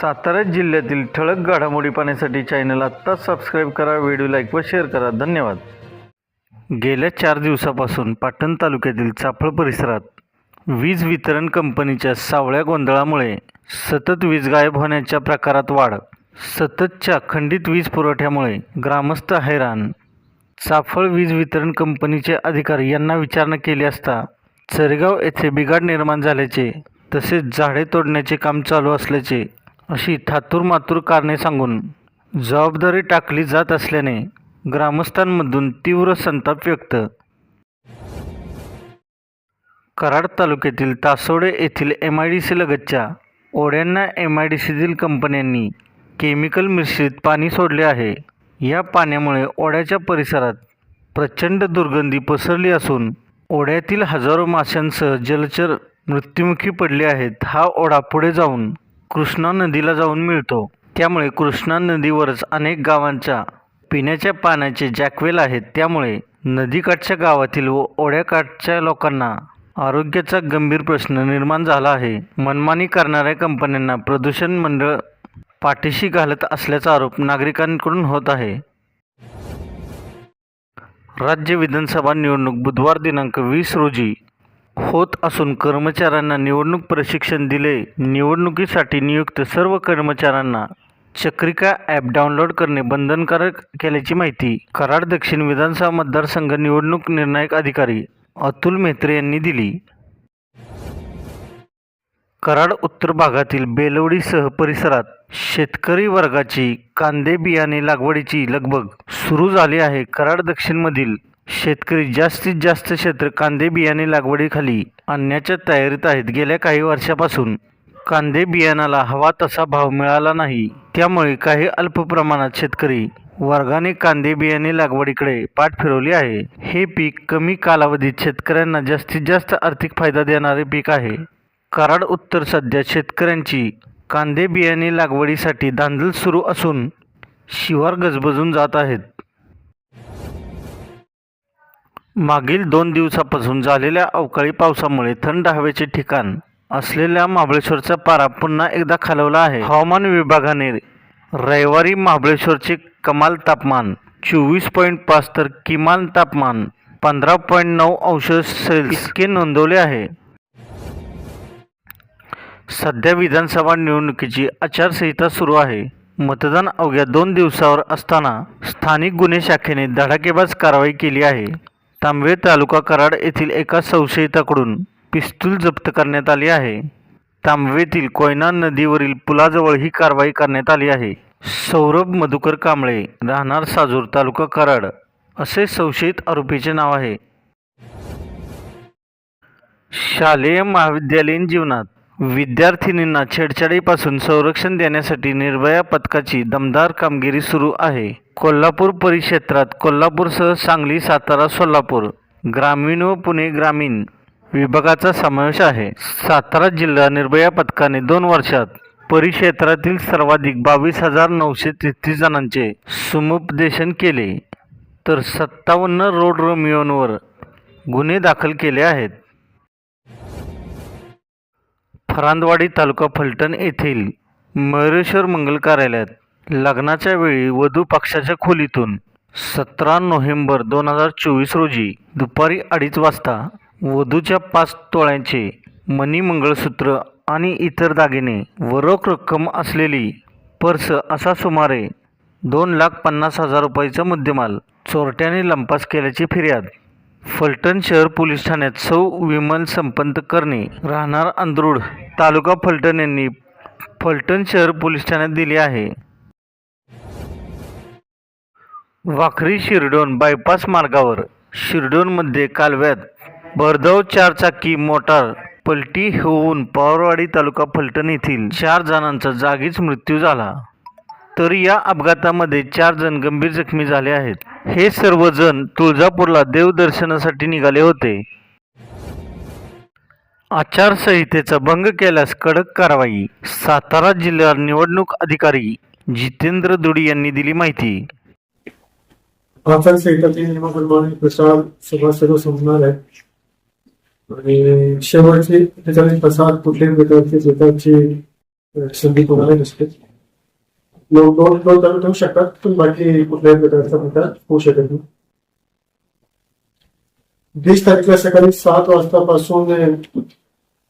सातारा जिल्ह्यातील ठळक घडामोडी पाहण्यासाठी चॅनल आत्ताच सबस्क्राईब करा व्हिडिओ लाईक व शेअर करा. धन्यवाद. गेल्या चार दिवसापासून पाटण तालुक्यातील चाफळ परिसरात वीज वितरण कंपनीच्या सावळ्या गोंधळामुळे सतत वीज गायब होण्याच्या प्रकारात वाढ सततच्या खंडित वीज पुरवठ्यामुळे ग्रामस्थ हैराण. चाफळ वीज वितरण कंपनीचे अधिकारी यांना विचारणा केली असता चरेगाव येथे बिघाड निर्माण झाल्याचे तसेच झाडे तोडण्याचे काम चालू असल्याचे अशी थातूरमातूर कारणे सांगून जबाबदारी टाकली जात असल्याने ग्रामस्थांमधून तीव्र संताप व्यक्त. कराड तालुक्यातील तासोडे येथील एम आय डी सी लगतच्या ओढ्यांना एम आय डी सीतील कंपन्यांनी केमिकल मिश्रित पाणी सोडले आहे. या पाण्यामुळे ओढ्याच्या परिसरात प्रचंड दुर्गंधी पसरली असून ओढ्यातील हजारो माशांसह जलचर मृत्युमुखी पडले आहेत. हा ओढा पुढे जाऊन कृष्णा नदीला जाऊन मिळतो. त्यामुळे कृष्णा नदीवरच अनेक गावांच्या पिण्याच्या पाण्याचे जॅकवेल आहेत. त्यामुळे नदीकाठच्या गावातील व ओढ्याकाठच्या लोकांना आरोग्याचा गंभीर प्रश्न निर्माण झाला आहे. मनमानी करणाऱ्या कंपन्यांना प्रदूषण मंडळ पाठीशी घालत असल्याचा आरोप नागरिकांकडून होत आहे. राज्य विधानसभा निवडणूक बुधवार दिनांक वीस रोजी होत असून कर्मचाऱ्यांना निवडणूक प्रशिक्षण दिले. निवडणुकीसाठी नियुक्त सर्व कर्मचाऱ्यांना चक्रिका ॲप डाउनलोड करणे बंधनकारक केल्याची माहिती. कराड दक्षिण विधानसभा मतदारसंघ निवडणूक निर्णायक अधिकारी अतुल मेत्रे यांनी दिली. कराड उत्तर भागातील बेलवडीसह परिसरात शेतकरी वर्गाची कांदे बियाणे लागवडीची लगबग सुरू झाली आहे. कराड दक्षिणमधील शेतकरी जास्तीत जास्त क्षेत्र कांदे बियाणे लागवडीखाली आणण्याच्या तयारीत आहेत. गेल्या काही वर्षापासून कांदे बियाणाला हवा तसा भाव मिळाला नाही. त्यामुळे काही अल्प प्रमाणात शेतकरी वर्गाने कांदे बियाणे लागवडीकडे पाठ फिरवली आहे. हे पीक कमी कालावधीत शेतकऱ्यांना जास्तीत जास्त आर्थिक फायदा देणारे पीक आहे. कराड उत्तर सध्या शेतकऱ्यांची कांदे बियाणे लागवडीसाठी धांदल सुरू असून शिवार गजबजून जात आहेत. मागील दोन दिवसापासून झालेल्या अवकाळी पावसामुळे थंड हवेचे ठिकाण असलेल्या महाबळेश्वरचा पारा पुन्हा एकदा खालवला आहे. हवामान विभागाने रविवारी महाबळेश्वरचे कमाल तापमान चोवीस पॉईंट पाच तर किमान तापमान पंधरा पॉईंट नऊ अंश सेल्सिअस इतके नोंदवले आहे. सध्या विधानसभा निवडणुकीची आचारसंहिता सुरू आहे. मतदान अवघ्या दोन दिवसावर असताना स्थानिक गुन्हे शाखेने धडाकेबाज कारवाई केली आहे. तांबवे तालुका कराड येथील एका संशयिताकडून पिस्तूल जप्त करण्यात आली आहे. तांबवेतील कोयना नदीवरील पुलाजवळ ही कारवाई करण्यात आली आहे. सौरभ मधुकर कांबळे राहणार साजूर तालुका कराड असे संशयित आरोपीचे नाव आहे. शालेय महाविद्यालयीन जीवनात विद्यार्थिनींना छेडछाडीपासून संरक्षण देण्यासाठी निर्भया पथकाची दमदार कामगिरी सुरू आहे. कोल्हापूर परिक्षेत्रात कोल्हापूरसह सांगली सातारा सोलापूर ग्रामीण व पुणे ग्रामीण विभागाचा समावेश आहे. सातारा जिल्हा निर्भया पथकाने दोन वर्षात परिक्षेत्रातील सर्वाधिक बावीस हजार नऊशे तेहतीस जणांचे समुपदेशन केले. तर सत्तावन्न रोड रोमिओंवर गुन्हे दाखल केले आहेत. फरांदवाडी तालुका फलटण येथील मयुरेश्वर मंगल कार्यालयात लग्नाच्या वेळी वधू पक्षाच्या खोलीतून सतरा नोव्हेंबर दोन हजार चोवीस रोजी दुपारी अडीच वाजता वधूच्या पाच तोळ्यांचे मनी मंगळसूत्र आणि इतर दागिने व रोख रक्कम असलेली पर्स असा सुमारे दोन लाख पन्नास हजार रुपयाचा मुद्देमाल चोरट्याने लंपास केल्याची फिर्याद फलटण शहर पोलीस ठाण्यात सौ विमल संपंत करणे राहणार अंदरूड तालुका फलटण यांनी फलटण शहर पोलीस ठाण्यात दिली आहे. वाखरी शिरडोन बायपास मार्गावर. शिरडोनमध्ये कालव्यात भरधाव चारचाकी मोटार पलटी होऊन पवारवाडी तालुका फलटण येथील चार जणांचा जागीच मृत्यू झाला. तर या अपघातामध्ये चार जण गंभीर जखमी झाले आहेत. हे सर्वजण तुळजापूरला देवदर्शनासाठी निघाले होते. आचारसंहितेचा भंग केल्यास कडक कारवाई. सातारा जिल्हा निवडणूक अधिकारी जितेंद्र दुडी यांनी दिली माहिती. आचारसंहितातील नियमाप्रमाणे प्रसार सभा सर्व संपणार आहे. आणि शेवटचे त्याच्यामध्ये प्रसार कुठल्याही प्रकारचे स्वतःची संधी कोणाला नसते लोक दोन दोन चालू ठेवू शकतात पण बाकी कुठल्याही प्रकारचा मुद्दा होऊ शकत नाही वीस तारखेला सकाळी सात वाजतापासून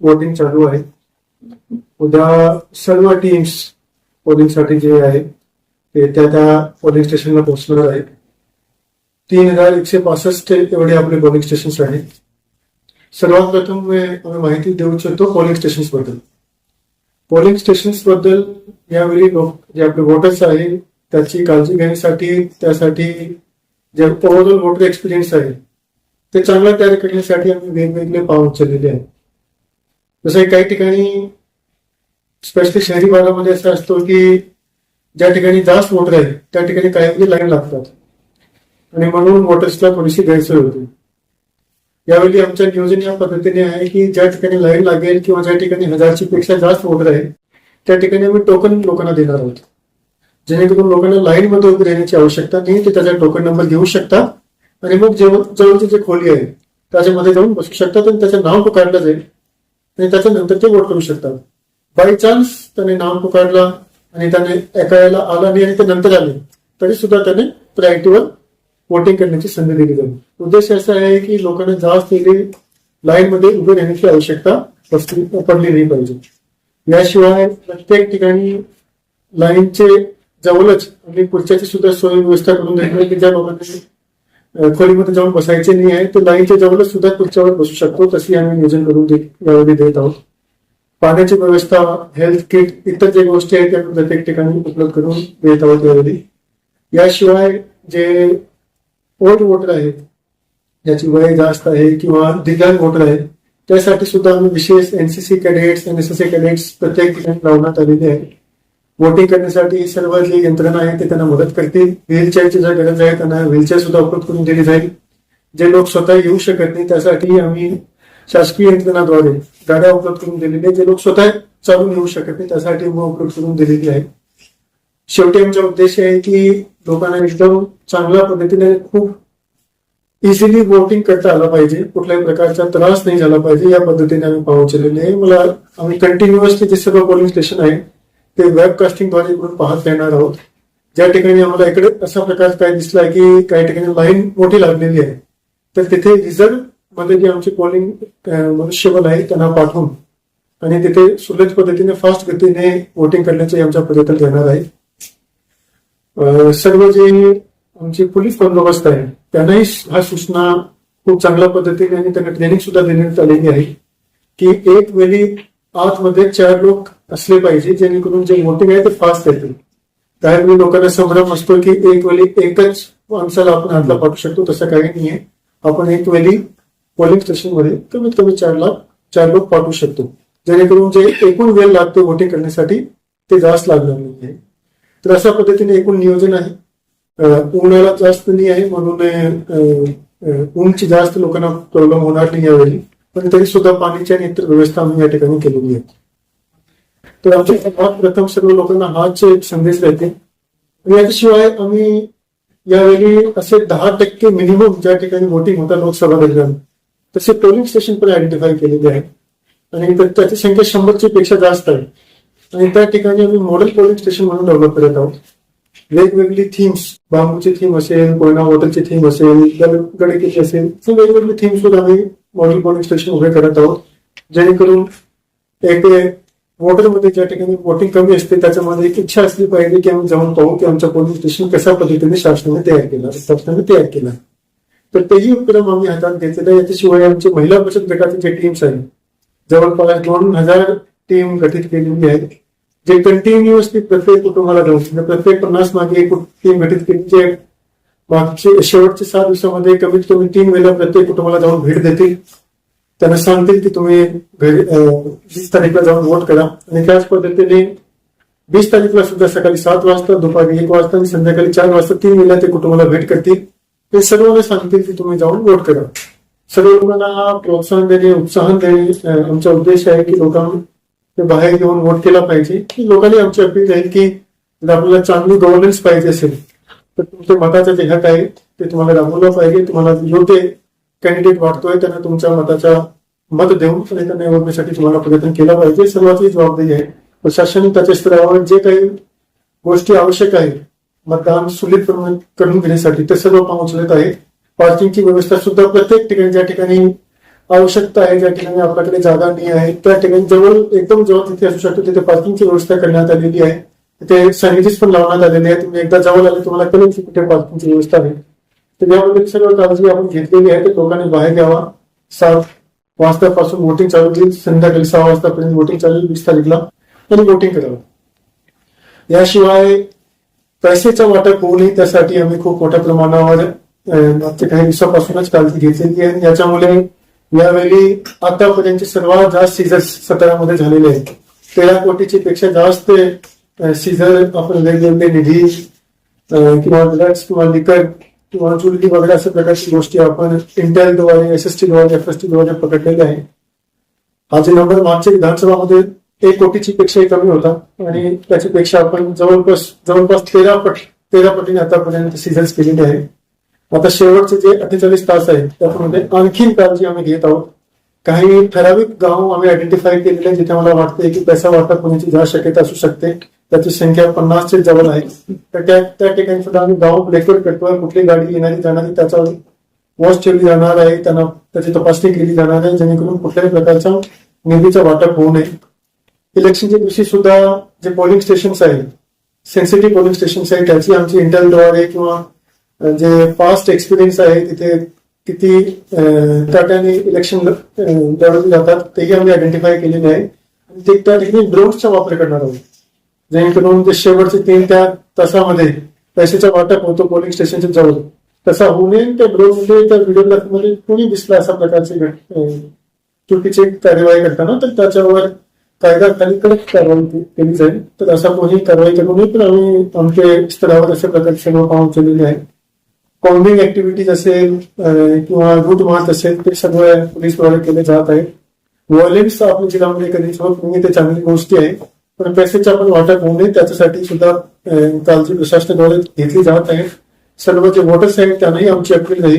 वोटिंग चालू आहे उद्या सर्व टीम्स पोलिंगसाठी जे आहे ते त्या त्या पोलिंग स्टेशनला पोहोचणार आहेत तीन हजार एकशे पासष्ट एवढे आपले पोलिंग स्टेशन्स आहेत सर्वात प्रथम आम्ही माहिती देऊ इच्छितो पोलिंग स्टेशन्सबद्दल पोलिंग स्टेशन्सबद्दल यावेळी लोक जे आपले वोटर्स आहे त्याची काळजी घेण्यासाठी त्यासाठी जे ओव्हरऑल वोटर एक्सपिरियन्स आहे ते चांगला तयार करण्यासाठी आम्ही वेगवेगळे पाऊल उचललेले आहेत. जसं काही ठिकाणी स्पेशली शहरी भागामध्ये असं असतो की ज्या ठिकाणी जास्त वोटर आहे त्या ठिकाणी काही म्हणजे लाईन लागतात. आणि म्हणून वोटर्सला थोडीशी गैरसोय होते. यावेळी आमच्या नियोजन या पद्धतीने आहे की ज्या ठिकाणी लाईन लागेल किंवा ज्या ठिकाणी हजारची पेक्षा जास्त वोटर आहे त्या ठिकाणी आम्ही टोकन लोकांना देणार आहोत. जेणेकरून लोकांना लाईन मध्ये उभी राहण्याची आवश्यकता नाही ते त्याचा टोकन नंबर घेऊ शकतात. आणि मग जेव्हा जवळची जे खोली आहे त्याच्यामध्ये जाऊन बसू शकतात आणि त्याचं नाव पुकारलं जाईल. आणि त्याच्यानंतर ते वोट करू शकतात. बाय चान्स त्याने नाव पुकारला आणि त्याने ऐकायला आला नाही आणि ते नंतर आले तरी सुद्धा त्याने प्रायोरिटीवर वोटिंग करण्याची संधी दिली जाईल. उद्देश असा आहे की लोकांना जास्त लाईन मध्ये उभे राहण्याची आवश्यकता पडली नाही पाहिजे. याशिवाय प्रत्येक ठिकाणी लाईनचे जवळच आणि खुर्च्याची सुद्धा सोय व्यवस्था करून देणार की ज्या लोकांनी खोलीमध्ये जाऊन बसायचे नाही आहे ते लाईनच्या जवळच सुद्धा खुर्च्यावर बसू शकतो तशी आम्ही नियोजन करून यावेळी देत आहोत. पाण्याची व्यवस्था हेल्थ किट इतर जे गोष्टी आहेत त्या प्रत्येक ठिकाणी उपलब्ध करून देत आहोत यावेळी याशिवाय जे ओल्ड वोटर आहेत ज्याची वय जास्त आहे किंवा दिव्यांग वोटर आहेत त्यासाठी सुद्धा आम्ही विशेष एनसीसी कॅडेट्स एनएसएसए कॅडेट्स प्रत्येक ठिकाणी लावण्यात आलेले आहेत वोटिंग करण्यासाठी सर्व जी यंत्रणा आहे ते त्यांना मदत करतील. व्हीलचेअरची जर गरज आहे त्यांना व्हीलचेअर सुद्धा उपलब्ध करून दिली जाईल. जे लोक स्वतः येऊ शकत नाही त्यासाठी आम्ही शासकीय यंत्रणाद्वारे गाड्या उपलब्ध करून दिलेल्या आहेत. जे लोक स्वतः चालून येऊ शकत नाही त्यासाठी उपलब्ध करून दिलेली आहे. शेवटी आमचा उद्देश आहे की लोकांना एकदम चांगल्या पद्धतीने खूप इझिली वोटिंग करता आलं पाहिजे. कुठल्याही प्रकारचा त्रास नाही झाला पाहिजे. या पद्धतीने आम्ही पोहोचलेले आहे. मला आम्ही कंटिन्युअसली जे सर्व पोलिंग स्टेशन आहे ते वेबकास्टिंगद्वारे इकडून पाहत येणार आहोत. ज्या ठिकाणी आम्हाला इकडे असा प्रकार काय दिसला की काही ठिकाणी लाईन मोठी लागलेली आहे तर तिथे रिझर्वमध्ये जे आमचे पोलिंग मनुष्यबळ आहे त्यांना पाठवून आणि तिथे सुलभ पद्धतीने फास्ट गतीने वोटिंग करण्याचा आमचा प्रयत्न घेणार आहे. सर्व जे आमचे पोलीस बंदोबस्त आहे. त्यांनाही हा सूचना खूप चांगल्या पद्धतीने आणि त्यांना ट्रेनिंग सुद्धा देण्यात आलेली आहे की एक वेळी आतमध्ये चार लोक असले पाहिजे जेणेकरून जे वोटिंग आहे ते फास्ट येतील. त्यावेळी लोकांना संभ्रम असतो की एक वेळी एकच माणसाला आपण हातला पाठवू शकतो तसं काही नाहीये. आपण एक वेळी पोलिंग स्टेशनमध्ये कमीत कमी चार लाख चार लोक पाठवू शकतो. जेणेकरून जे एकूण वेळ लागते वोटिंग करण्यासाठी ते जास्त लागणार नाही तर अशा पद्धतीने एकूण नियोजन आहे. उन्हाळा जास्त नाही आहे म्हणून उंची जास्त लोकांना प्रॉब्लेम होणार नाही यावेळी. पण तरी सुद्धा पाण्याची आणि इतर व्यवस्था आम्ही या ठिकाणी केलेली आहे. तर आमच्या सर्वात प्रथम सर्व लोकांना हाच एक संदेश राहते याच्याशिवाय आम्ही यावेळी असे दहा टक्के मिनिमम ज्या ठिकाणी वोटिंग होता लोकसभा दरम्यान तसे पोलिंग स्टेशन पण आयडेंटिफाय केलेले आहे आणि त्याची संख्या शंभरची पेक्षा जास्त आहे. आणि त्या ठिकाणी आम्ही मॉडेल पोलिंग स्टेशन म्हणून डेव्हलप करत आहोत. वेगवेगळी थीम्स बांबूची थीम असेल कोयना वॉटरची थीम असेल गडकिल्ली असेल सो वेगवेगळे थीम सुद्धा आम्ही मॉडेल पोलिंग स्टेशन उभे करत आहोत. जेणेकरून एक वॉटरमध्ये ज्या ठिकाणी वोटिंग कमी असते त्याच्यामध्ये एक इच्छा असली पाहिजे की आम्ही जाऊन पाहू की आमचं पोलिंग स्टेशन कशा पद्धतीने शासनाने तयार केलं शासनाने तयार केलं. तर तेही उपक्रम आम्ही हातात घेतलेला याच्याशिवाय आमची महिला बचत गटाचे जे टीम्स आहेत जवळपास दोन हजार टीम गठीत केलेली आहे जे कंटिन्युअसली प्रत्येक कुटुंबाला देऊन म्हणजे प्रत्येक पन्नास मागे एक टीम गठीत केली जे मागचे शेवटचे सात दिवसामध्ये कमीत कमी तीन वेळेला प्रत्येक कुटुंबाला जाऊन भेट देतील. त्यांना सांगतील की तुम्ही घरी वीस तारीखला जाऊन वोट करा. आणि त्याच पद्धतीने वीस तारीखला सुद्धा सकाळी सात वाजता दुपारी एक वाजता आणि संध्याकाळी चार वाजता तीन वेळेला ते कुटुंबाला भेट करतील. ते सर्वांना सांगतील की तुम्ही जाऊन वोट करा. सर्व लोकांना प्रोत्साहन देणे उत्साहन देणे आमचा उद्देश आहे की लोकांना ते बाहेर येऊन वोट केला पाहिजे. की लोकांनी आमची अपील राहील की आपल्याला चांगली गव्हर्नन्स पाहिजे असेल. तर तुमच्या मताचा जे हक आहे ते तुम्हाला राबवलं पाहिजे. तुम्हाला योग्य कॅन्डिडेट वाटतोय त्यांना तुमच्या मताचा मत देऊन आणि त्यांना निवडण्यासाठी तुम्हाला प्रयत्न केला पाहिजे. सर्वांची जबाबदारी आहे. प्रशासन त्याच्या स्तरावर जे काही गोष्टी आवश्यक आहेत मतदान सुलित करून घेण्यासाठी ते सर्व काम उचलत आहे पार्किंगची व्यवस्था सुद्धा प्रत्येक ठिकाणी ज्या ठिकाणी आवश्यकता आहे ज्या ठिकाणी आपल्याकडे जागा नाही आहे त्या ठिकाणी जवळ एकदम जवळ तिथे असू शकतो तिथे पार्किंगची व्यवस्था करण्यात आलेली आहे. तिथे सॅनिटीज पण लावण्यात आलेले आहे तुम्ही एकदा जवळ आले तुम्हाला कळेल की कुठे पार्किंगची व्यवस्था आहे. तर याबद्दल सर्व काळजी आपण घेतलेली आहे. ते लोकांनी बाहेर यावा. सात वाजतापासून वोटिंग चालू होईल. संध्याकाळी सहा वाजतापर्यंत वोटिंग चालू वीस तारीखला आणि वोटिंग करावं. याशिवाय पैशाचा वाटप होऊ नये त्यासाठी आम्ही खूप मोठ्या प्रमाणावर मागच्या काही दिवसापासूनच काळजी घेतलेली आहे. आणि याच्यामुळे यावेळी आतापर्यंत सर्वात जास्त सीझर सतरामध्ये झालेले आहेत तेरा कोटीची पेक्षा जास्त सीझर आपण वेगवेगळे निधी किंवा ड्रग्स किंवा निकट किंवा चुलगी वगैरे अशा प्रकारची गोष्टी आपण इंटेलद्वारे एस एस टी द्वारे एफ एस टी द्वारे पकडलेले आहे हा जे नंबर मागच्या विधानसभामध्ये एक कोटीची पेक्षाही कमी होता आणि त्याच्यापेक्षा आपण जवळपास जवळपास तेरा पट तेरा पटीने आतापर्यंत सीझन्स केलेले आहे आता शेवटचे जे अठ्ठेचाळीस तास आहेत त्यामध्ये आणखीन काळजी आम्ही घेत आहोत काही ठराविक गाव आम्ही आयडेंटिफाय केलेले आहेत जिथे मला वाटते की पैसा वाटप होण्याची जास्त शक्यता असू शकते त्याची संख्या पन्नासचे जवळ आहे. तर त्या त्या ठिकाणी सुद्धा आम्ही गाव ब्लॅकवर करतोय कुठली गाडी येणारी जाणारी त्याचा वॉच ठेवली जाणार आहे त्यांना त्याची तपासणी केली जाणार आहे जेणेकरून कुठल्याही प्रकारचा निधीचा वाटप होऊ नये. इलेक्शनच्या दिवशी सुद्धा जे पोलिंग स्टेशन्स आहेत सेन्सिटिव्ह पोलिंग स्टेशन्स आहेत त्याची आमची इंटरद्वारे किंवा जे पास्ट एक्सपिरियन्स आहे तिथे किती त्याने इलेक्शन लढवले जातात तेही आम्ही आयडेंटिफाय केलेले आहे. आणि ते त्या ठिकाणी ड्रोन्सचा वापर करणार आहोत. जेणेकरून ते शेवटचे तीन त्या तासामध्ये पैशाचा वाटप होतो पोलिंग स्टेशनच्या जवळ. तसा होऊ नये त्या ड्रोनमध्ये त्या व्हिडिओग्राफीमध्ये कोणी दिसला अशा प्रकारचे चुकीची कार्यवाही करताना तर त्याच्यावर कायदा खाली कडक कारवाई केली जाईल. तर असा कोणी कारवाई करू नये पण आम्ही आमच्या स्तरावर अशा प्रकारचे सर्व काम उचललेले आहे कॉम्बिंग ऍक्टिव्हिटीज असेल किंवा रूट मार्च असेल ते सगळं पोलीसद्वारे केले जात आहे. व्हायलेन्स आपल्या जिल्ह्यामध्ये कधीच होत नाही ते चांगली गोष्टी आहे. पण पैसेच्या आपण वाटप होऊ नये त्याच्यासाठी सुद्धा कालची काळजी प्रशासनाद्वारे घेतली जात आहे. सर्व जे वोटर्स आहेत त्यांनाही आमची अपील आहे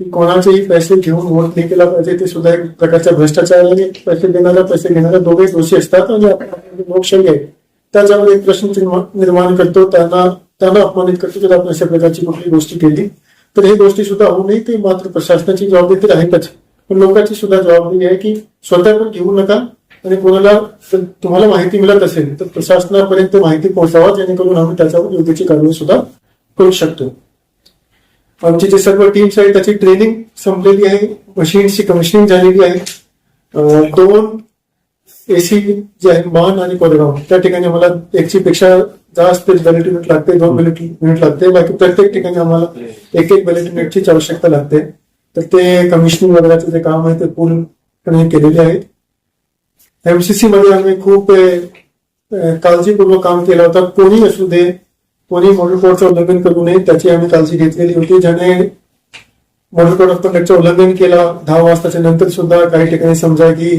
की कोणाचेही पैसे घेऊन वोट नाही केला पाहिजे ते सुद्धा एक प्रकारच्या भ्रष्टाचाराने पैसे देणारा पैसे घेणारा दोघे दोषी असतात. आणि आपण लोकशाही आहे. त्याच्यामध्ये एक प्रश्न निर्माण करतो त्यांना त्यांना अपमानित करतो जर आपण अशा प्रकारची कुठली गोष्टी केली. तर हे गोष्टी सुद्धा होऊ नये ती मात्र प्रशासनाची जबाबदारी तर आहेतच. पण लोकांची सुद्धा जबाबदारी आहे की स्वतः पण घेऊ नका आणि कोणाला तुम्हाला माहिती मिळत असेल तर प्रशासनापर्यंत माहिती पोहोचावा जेणेकरून आम्ही त्याच्यावर योग्यची कारवाई सुद्धा करू शकतो. आमची जे सर्व टीम्स आहेत त्याची ट्रेनिंग संपलेली आहे. मशीन्सची कमिशनिंग झालेली आहे. दोन एसी जे आहे मान आणि कोरेगाव त्या ठिकाणी आम्हाला एकशे पेक्षा जास्त बॅलेट युनिट लागते दोन बॅलेट युनिट लागते. बाकी प्रत्येक ठिकाणी आम्हाला एक एक बॅलेट युनिटचीच आवश्यकता लागते. तर ते कमिशनिंग वगैरेचं जे काम आहे ते पूर्णपणे केलेले आहेत एमसीसी मध्ये आम्ही खूप काळजीपूर्वक काम केलं होतं. कोणी असू दे कोणी मॉडेल कोडचं उल्लंघन करू नये त्याची आम्ही काळजी घेतलेली होती. ज्याने मॉडेल कोड ऑफ कंडक्टचं उल्लंघन केला दहा वाजताच्या नंतर सुद्धा काही ठिकाणी समजा की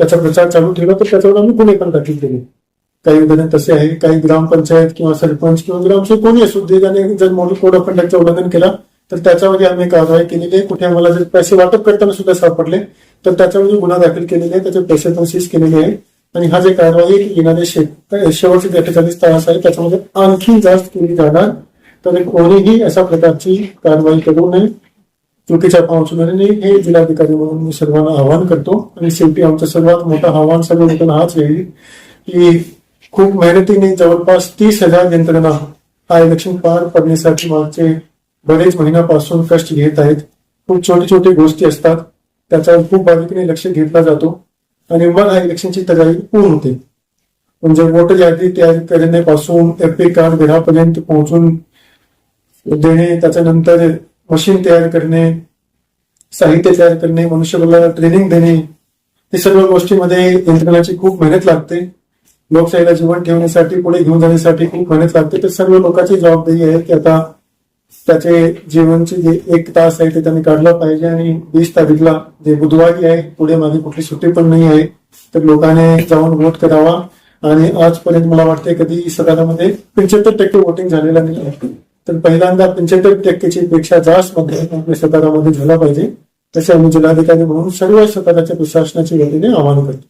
त्याचा प्रचार चालू ठेवला तर त्याच्यावर आम्ही गुन्हे पण दाखल केले. काही उदाहरण तसे आहे काही ग्रामपंचायत किंवा सरपंच किंवा ग्रामसेवक कोणी असू दे त्याने जर मॉडेल कोड ऑफ कंडक्टचं उल्लंघन केला तर त्याच्यामध्ये आम्ही कारवाई केलेली आहे. कुठे आम्हाला जर पैसे वाटप करताना सुद्धा सापडले तर त्याच्यामध्ये गुन्हा दाखल केलेला आहे. त्याचे पैसे पण सीज केलेले आहे. आणि हा जे कारवाई येणारे शे- शेवटचे अठ्ठेचाळीस तास आहे त्याच्यामध्ये आणखी जास्त केली जाणार. तर कोणीही अशा प्रकारची कारवाई करू नये. चुकीच्या पावसाने नाही. हे जिल्हाधिकारी म्हणून मी सर्वांना आवाहन करतो. आणि शेवटी आमचं सर्वात मोठं आव्हान सर्व लोकांना हाच येईल की खूप मेहनतीने जवळपास तीस हजार यंत्रणा हा इलेक्शन पार पडण्यासाठी मागचे बरेच महिन्यापासून कष्ट घेत आहेत. खूप छोटी छोटी गोष्टी असतात. त्याच्यावर खूप बारीकीने लक्ष घेतला जातो. आणि मग हा इलेक्शनची तयारी पूर्ण होते. म्हणजे वोटर यादी तयार करण्यापासून एफ कार्ड घरापर्यंत पोहोचून देणे त्याच्यानंतर मशीन तयार करणे साहित्य तयार करणे मनुष्यबळाला ट्रेनिंग देणे हे सर्व गोष्टीमध्ये यंत्रणाची खूप मेहनत लागते. लोकशाहीला जीवन ठेवण्यासाठी पुढे घेऊन जाण्यासाठी खूप मेहनत लागते. तर सर्व लोकांची जबाबदारी आहे की आता त्याचे जीवनचे जे एक तास आहे ते त्यांनी काढला पाहिजे आणि वीस तारीखला जे बुधवारी आहे पुढे मागे कुठली सुट्टी पण नाही आहे तर लोकांनी जाऊन वोट करावा. आणि आजपर्यंत मला वाटते कधी सदनामध्ये पंच्याहत्तर टक्के वोटिंग झालेलं नाही आहे. तर पहिल्यांदा पंच्याहत्तर टक्केची पेक्षा जास्त मतदान आपल्या सतारामध्ये झाला पाहिजे तसे आम्ही जिल्हाधिकारी म्हणून सर्व सतराच्या प्रशासनाच्या वतीने आवाहन करतो.